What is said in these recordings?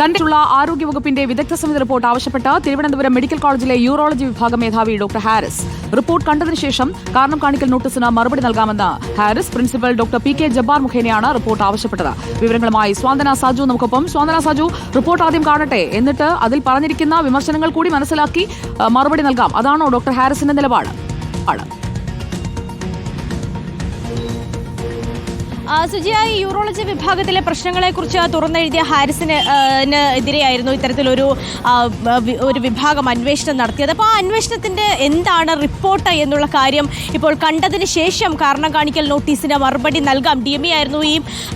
തന്റെയുള്ള ആരോഗ്യവകുപ്പിന്റെ വിദഗ്ധ സമിതി റിപ്പോർട്ട് ആവശ്യപ്പെട്ട് തിരുവനന്തപുരം മെഡിക്കൽ കോളേജിലെ യൂറോളജി വിഭാഗം മേധാവി ഡോക്ടർ ഹാരിസ്. റിപ്പോർട്ട് കണ്ടതിനു ശേഷം കാരണം കാണിക്കൽ നോട്ടീസിന് മറുപടി നൽകാമെന്ന് Haris principal doctor P K Jabbar മുഖേനയാണ് റിപ്പോർട്ട് ആവശ്യപ്പെട്ടത്. വിവരങ്ങളുമായി സ്വാന്തന സാജു നമുക്കൊപ്പം. സ്വാന്തന സാജു റിപ്പോർട്ട് ആദ്യം കാണട്ടെ. എന്നിട്ട് അതിൽ പറഞ്ഞിരിക്കുന്ന വിമർശനങ്ങൾ കൂടി മനസ്സിലാക്കി മറുപടി നൽകാം. അതാണോ ഡോക്ടർ ഹാരിസിന്റെ നിലപാട്? ആണ്. ആ, സുജിയ ഈ യൂറോളജി വിഭാഗത്തിലെ പ്രശ്നങ്ങളെക്കുറിച്ച് തുറന്നെഴുതിയ ഹാരിസിന് എതിരെയായിരുന്നു ഇത്തരത്തിലൊരു ഒരു വിഭാഗം അന്വേഷണം നടത്തിയത്. അപ്പോൾ ആ അന്വേഷണത്തിന്റെ എന്താണ് റിപ്പോർട്ട് എന്നുള്ള കാര്യം ഇപ്പോൾ കണ്ടതിന് ശേഷം കാരണം കാണിക്കൽ നോട്ടീസിന് മറുപടി നൽകാം. ഡി എം ഇ ആയിരുന്നു ഈ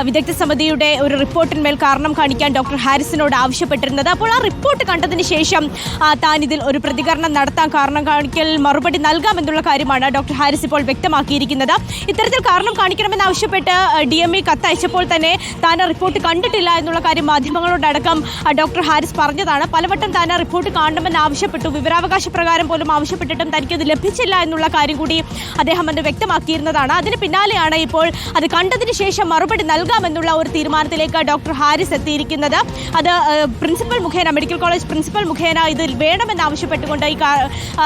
വിദഗ്ധ സമിതിയുടെ ഒരു റിപ്പോർട്ടിന്മേൽ കാരണം കാണിക്കാൻ ഡോക്ടർ ഹാരിസിനോട് ആവശ്യപ്പെട്ടിരുന്നത്. അപ്പോൾ ആ റിപ്പോർട്ട് കണ്ടതിന് ശേഷം താൻ ഇതിൽ ഒരു പ്രതികരണം നടത്താൻ കാരണം കാണിക്കൽ മറുപടി നൽകാം എന്നുള്ള കാര്യമാണ് ഡോക്ടർ ഹാരിസ് ഇപ്പോൾ വ്യക്തമാക്കിയിരിക്കുന്നത്. ഇത്തരത്തിൽ കാരണം കാണിക്കണമെന്ന് ആവശ്യപ്പെട്ട് ഡി എം ഇ കത്തയച്ചപ്പോൾ തന്നെ താൻ റിപ്പോർട്ട് കണ്ടിട്ടില്ല എന്നുള്ള കാര്യം മാധ്യമങ്ങളോടടക്കം ആ, ഡോക്ടർ ഹാരിസ് പറഞ്ഞതാണ്. പലവട്ടം താൻ റിപ്പോർട്ട് കാണണമെന്ന് ആവശ്യപ്പെട്ടു. വിവരാവകാശ പ്രകാരം പോലും ആവശ്യപ്പെട്ടിട്ടും തനിക്കത് ലഭിച്ചില്ല എന്നുള്ള കാര്യം കൂടി അദ്ദേഹം അത് വ്യക്തമാക്കിയിരുന്നതാണ്. അതിന് പിന്നാലെയാണ് ഇപ്പോൾ അത് കണ്ടതിന് ശേഷം മറുപടി നൽകാമെന്നുള്ള ഒരു തീരുമാനത്തിലേക്ക് ഡോക്ടർ ഹാരിസ് എത്തിയിരിക്കുന്നത്. അത് പ്രിൻസിപ്പൽ മുഖേന മെഡിക്കൽ കോളേജ് പ്രിൻസിപ്പൽ മുഖേന ഇത് വേണമെന്ന് ആവശ്യപ്പെട്ടുകൊണ്ട് ഈ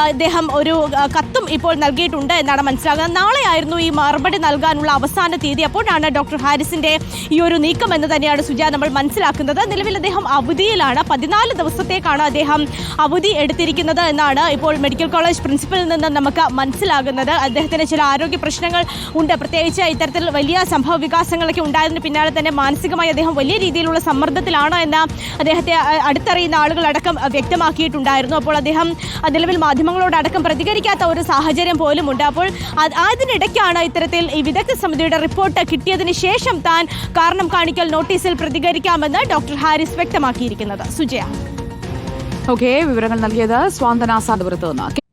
അദ്ദേഹം ഒരു കത്തും ഇപ്പോൾ നൽകിയിട്ടുണ്ട് എന്നാണ് മനസ്സിലാകുന്നത്. നാളെയായിരുന്നു ഈ മറുപടി നൽകാനുള്ള അവസാന തീയതി. അപ്പോഴാണ് ഡോക്ടർ ഹാരിസിന്റെ ഈ ഒരു നീക്കം എന്ന് തന്നെയാണ് സുജ നമ്മൾ മനസ്സിലാക്കുന്നത്. നിലവിൽ അദ്ദേഹം അവധിയിലാണ്. പതിനാല് ദിവസത്തേക്കാണ് അദ്ദേഹം അവധി എടുത്തിരിക്കുന്നത് എന്നാണ് ഇപ്പോൾ മെഡിക്കൽ കോളേജ് പ്രിൻസിപ്പലിൽ നിന്ന് നമുക്ക് മനസ്സിലാകുന്നത്. അദ്ദേഹത്തിന് ചില ആരോഗ്യ പ്രശ്നങ്ങൾ ഉണ്ട്. പ്രത്യേകിച്ച് ഇത്തരത്തിൽ വലിയ സംഭവ വികാസങ്ങളൊക്കെ ഉണ്ടായതിന് പിന്നാലെ തന്നെ മാനസികമായി അദ്ദേഹം വലിയ രീതിയിലുള്ള സമ്മർദ്ദത്തിലാണ് എന്ന് അദ്ദേഹത്തെ അടുത്തറിയുന്ന ആളുകളടക്കം വ്യക്തമാക്കിയിട്ടുണ്ടായിരുന്നു. അപ്പോൾ അദ്ദേഹം നിലവിൽ മാധ്യമങ്ങളോടടക്കം പ്രതികരിക്കാത്ത ഒരു സാഹചര്യം പോലും ഉണ്ട് അപ്പോൾ അതിനിടയ്ക്കാണ് ഇത്തരത്തിൽ ഈ വിദഗ്ധ സമിതിയുടെ റിപ്പോർട്ട് കിട്ടിയതിന് ശേഷം താൻ കാരണം കാണിക്കൽ നോട്ടീസിൽ പ്രതികരിക്കാമെന്ന് ഡോക്ടർ ഹാരിസ് വ്യക്തമാക്കിയിരിക്കുന്നത്. സുജയ. ഓക്കെ വിവരങ്ങൾ നൽകിയത് സ്വാന്തന സാദപുരത്ത് നിന്ന്.